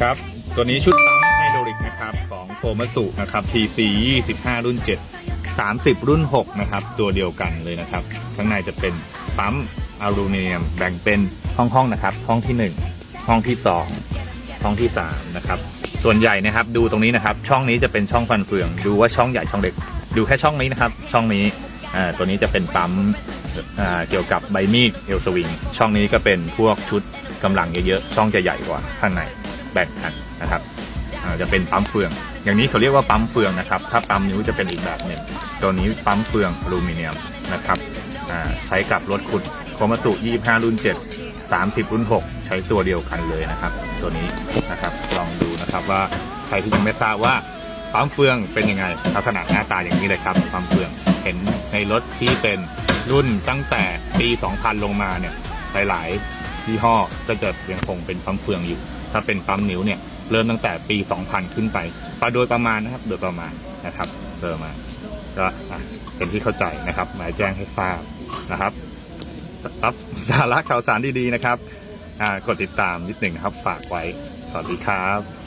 ครับ ตัวนี้ชุดปั๊มไฮดรอลิกนะครับของโคมัสุนะครับ TC 25 รุ่น 7 30 รุ่น 6 นะครับ ตัวเดียวกันเลยนะครับ ข้างในจะเป็นปั๊มอลูมิเนียมแบ่งเป็นห้องห้องๆนะครับ ห้องที่ 1 ห้องที่ 2 ห้องที่ 3 นะครับ ส่วนใหญ่นะครับดูตรงนี้นะครับ ช่องนี้จะเป็นช่องฟันเฟือง ดูว่าช่องใหญ่ช่องเล็ก ดูแค่ช่องนี้นะครับ ช่องนี้อ่าตัวนี้จะเป็นปั๊มอ่าเกี่ยวกับใบมีดเอลสวิงช่องนี้ก็เป็นพวกชุดกำลังเยอะๆช่องจะใหญ่กว่าข้างใน แบ่งกันนะครับจะเป็นปั๊มเฟือง อย่างนี้เขาเรียกว่าปั๊มเฟืองนะครับ ถ้าปั๊มนิ้วจะเป็นอีกแบบหนึ่งตัวนี้ปั๊มเฟืองอลูมิเนียมนะครับใช้กับรถขุดโคมาสุ25 รุ่น 7 30 รุ่น 6 ใช้ตัวเดียวกันเลยนะครับ ตัวนี้นะครับลองดูนะครับว่าใครที่ยังไม่ทราบว่าปั๊มเฟืองเป็นยังไงลักษณะหน้าตาอย่างนี้เลยครับปั๊มเฟืองเห็นในรถที่เป็นรุ่นตั้งแต่ปี 2000 ลงมาเนี่ยหลายๆยี่ห้อก็จะยังคงเป็นปั๊มเฟืองอยู่ ถ้าเป็นปั๊มนิ้วเนี่ยเริ่มตั้งแต่ปี 2000 ขึ้นไปประโดยประมาณนะครับ โดยประมาณนะครับเริ่มมาก็เป็นที่เข้าใจนะครับ หมายแจ้งให้ทราบนะครับรับสาระข่าวสารดีๆนะครับอ่ากดติดตามนิดหนึ่งนะครับฝากไว้ สวัสดีครับ